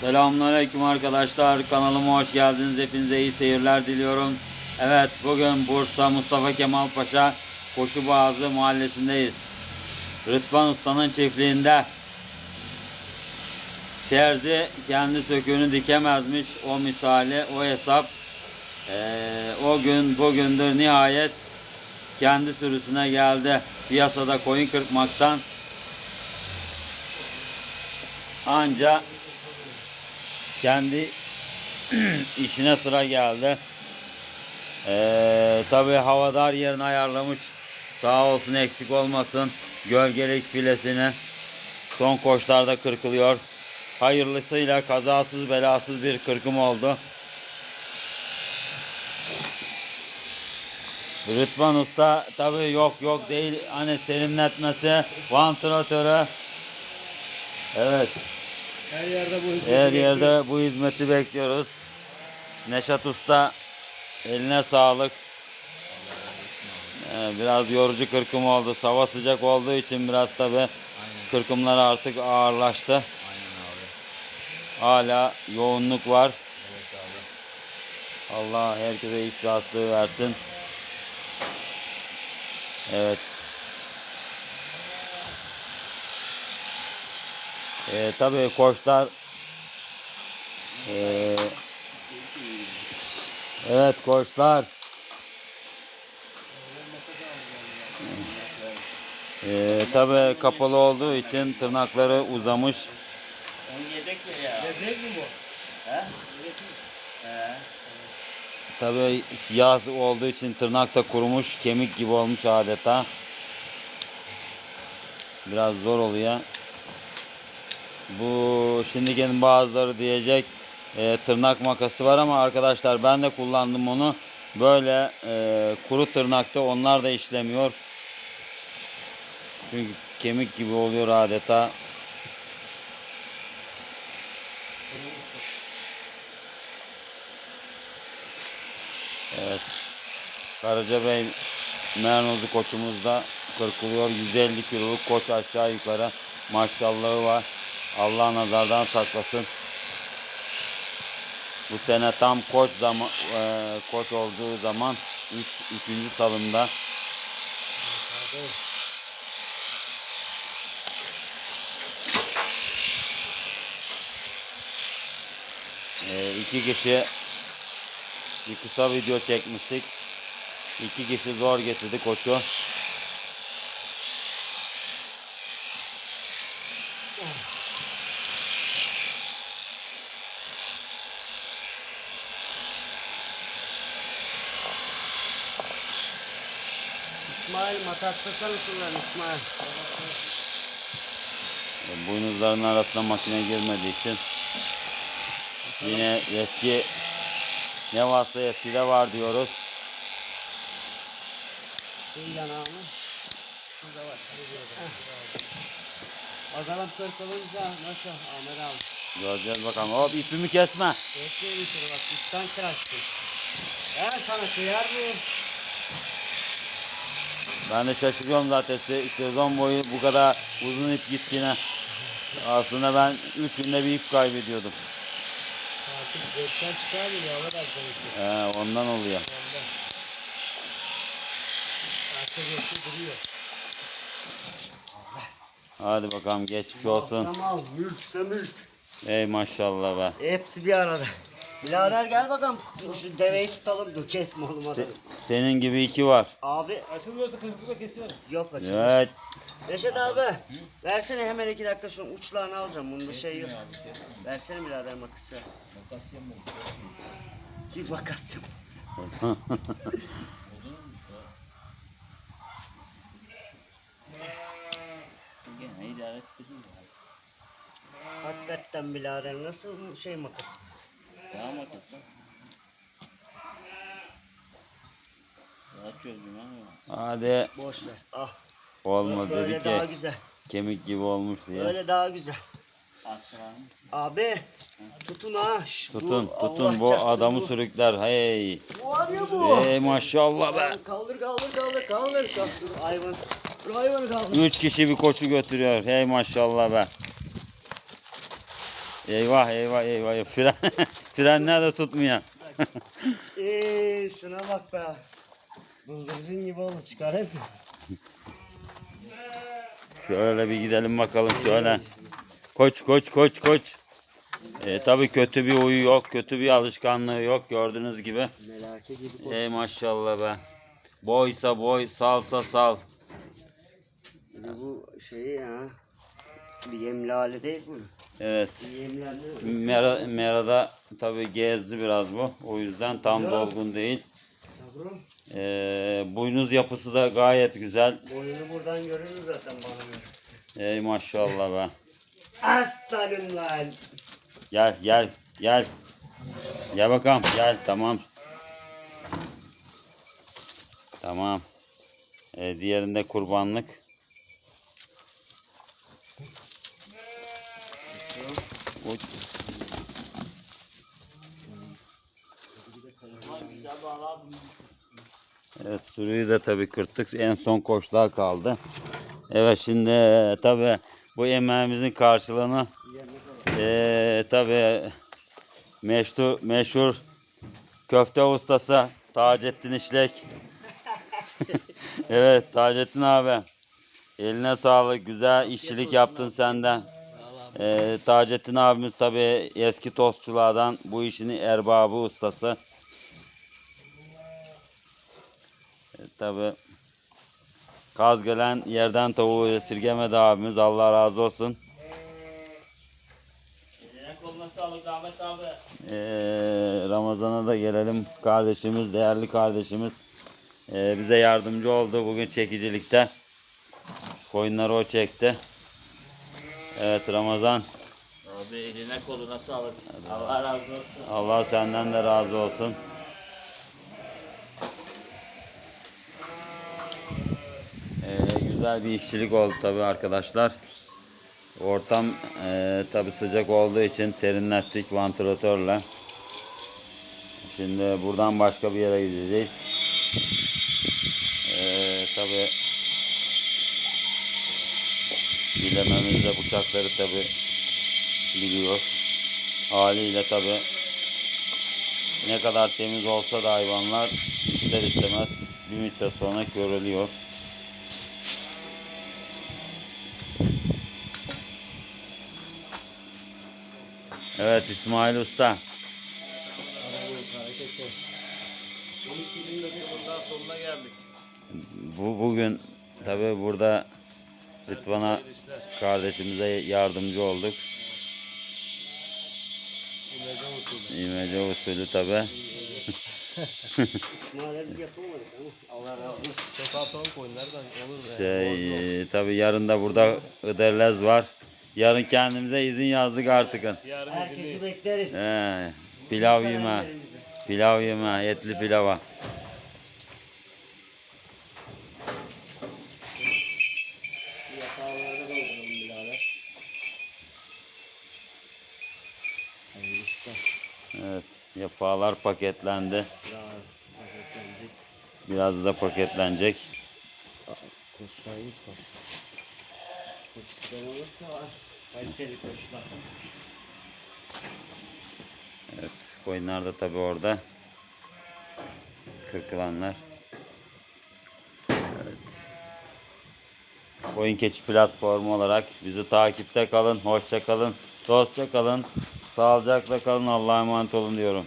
Selamünaleyküm arkadaşlar. Kanalıma hoş geldiniz. Hepinize iyi seyirler diliyorum. Evet bugün Bursa Mustafa Kemal Paşa Koşuboğazı mahallesindeyiz. Rıdvan Usta'nın çiftliğinde. Terzi kendi söküğünü dikemezmiş. O misali, o hesap. Ee, o gün bugündür nihayet kendi sürüsüne geldi. Piyasada koyun kırpmaktan anca kendi işine sıra geldi. Ee, Tabi havadar yerini ayarlamış. Sağ olsun eksik olmasın. Gölgelik filesini son koşlarda kırkılıyor. Hayırlısıyla kazasız belasız bir kırkım oldu. Rıdvan Usta tabi yok yok değil hani serinletmesi, vantilatörü. Evet. Her yerde bu hizmeti Her bekliyoruz. yerde bu hizmeti bekliyoruz. Neşat Usta eline sağlık. Ee, Biraz yorucu kırkım oldu. Hava sıcak olduğu için biraz tabi kırkımlar artık ağırlaştı. Hala yoğunluk var. Allah herkese iş rahatlığı versin. Evet. Ee, tabii koçlar ee, evet koçlar ee, tabii kapalı olduğu için tırnakları uzamış. Bebek mi bu? Tabii yaz olduğu için tırnak da kurumuş, kemik gibi olmuş adeta. Biraz zor oluyor. Bu şimdikinin bazıları diyecek e, tırnak makası var ama arkadaşlar ben de kullandım onu. Böyle e, kuru tırnakta onlar da işlemiyor. Çünkü kemik gibi oluyor adeta. Evet. Karacabey Mernozu koçumuz da kırkılıyor. 150 kiloluk koç aşağı yukarı. Maşallahı var. Allah nazardan saklasın. Bu sene tam koç zaman e, koç olduğu zaman 3 3. salımda e, iki kişi bir kısa video çekmiştik. İki kişi zor getirdi koçu. İsmail mataslasana şunları İsmail. E, Boynuzların arasına makine girmediği için yine eski ne varsa eskide var diyoruz. Bir yanağını. Şurada var. Bakalım kırk olunca nasıl Ahmet abi? Göreceğiz bakalım. Hop ipimi kesme. Bir kere bak üstten kaçtı. Ben sana kıyar mıyım? Ben de şaşırıyorum zaten se- sezon boyu bu kadar uzun ip gittiğine. Aslında ben 3 günde bir ip kaybediyordum. Artık gökten çıkar mı ya? Ahmet abi konuşuyor. He, ondan oluyor. Ondan. Artık gökte duruyor. Hadi bakalım geçmiş olsun. Mülkse mülk. Ey maşallah be. Hepsi bir arada. Birader gel bakalım. Şu deveyi tutalım. Dur kesme oğlum Se- adamı. senin gibi iki var. Abi Açılmıyorsa kırmızı kesiyor. yok açıldı. Evet. Reşat abi. Versene hemen iki dakika şunun uçlarını alacağım. Bunda şey yok. Versene birader makası. Makasya mı? Ki makas yok. Gene idare ettiriyor. Hakikaten birader nasıl şey makası? Daha. Daha çözüm ama. Hadi Boş ver. Ah. olmadı Böyle dedi daha ki güzel. kemik gibi olmuş diye. Böyle daha güzel. Abi tutun ha. Şş, Tutun bu tutun Allah bu çarpsın adamı bu. sürükler. Hey. Bu var ya bu. Hey maşallah be. Kaldır kaldır kaldır kaldır. kaldır. Hayvan. Dur hayvanı kaldır. Üç kişi bir koçu götürüyor. Hey maşallah be. Eyvah eyvah eyvah. Fren, frenler de tutmuyor. Eee şuna bak be. Bıldırcın gibi oldu çıkarayım mı? Şöyle bir gidelim bakalım şöyle. Koç koç koç koç. E, tabii kötü bir huyu yok, kötü bir alışkanlığı yok gördüğünüz gibi. Melake gibi koş. Ey maşallah be. Boysa boy, salsa sal. Bu şeyi ya. Bir yemli hali değil bu. Evet. Mera, Mera'da tabii gezdi biraz bu. O yüzden tam dolgun değil. Yavrum. E, boynuz yapısı da gayet güzel. Boyunu buradan görürüz zaten bana. Ey maşallah be. Aslanım lan. Gel gel gel. Gel bakalım gel tamam. Tamam. Ee, diğerinde kurbanlık. Uy. Evet sürüyü de tabii kırttık. En son koçlar kaldı. Evet şimdi e, tabii bu emeğimizin karşılığını ee, tabii meşhur, meşhur köfte ustası Taceddin İşlek. evet Taceddin abi. Eline sağlık. Güzel işçilik yaptın senden. Ee, Taceddin abimiz tabii eski tostçulardan bu işin erbabı ustası. E, tabii kaz gelen yerden tavuğu esirgemedi abimiz. Allah razı olsun. Ee, Ramazan'a da gelelim. Kardeşimiz, değerli kardeşimiz ee, bize yardımcı oldu bugün çekicilikte. Koyunları o çekti. Evet Ramazan, Abi eline koluna sağlık. Allah razı olsun. Allah senden de razı olsun. Ee, güzel bir işçilik oldu tabi arkadaşlar. Ortam e, tabi sıcak olduğu için serinlettik vantilatörle. Şimdi buradan başka bir yere gideceğiz. Ee, tabi bilememizde bıçakları tabi biliyor. Haliyle tabi ne kadar temiz olsa da hayvanlar ister istemez bir müddet sonra köreliyor. Evet İsmail Usta. 12 bin bundan sonuna geldik. Bu bugün tabi burada Rıdvan'a kardeşimize yardımcı olduk. İmece usulü tabi. Biz yapamadık ama Allah razı olsun. Koyunlardan olur. Şey tabi yarın da burada Iderlez var. Yarın kendimize izin yazdık artık. Yarın Herkesi bekleriz. He, pilav yeme. Pilav yeme. Etli pilava. Evet. Yapalar paketlendi. Biraz da paketlenecek. Koşsayız var. Koşuşlar olursa. Kaliteli koşular. Evet. Koyunlar da tabi orada. Kırkılanlar. Evet. Koyun Keçi platformu olarak bizi takipte kalın. Hoşça kalın. Dostça kalın. Sağlıcakla kalın. Allah'a emanet olun diyorum.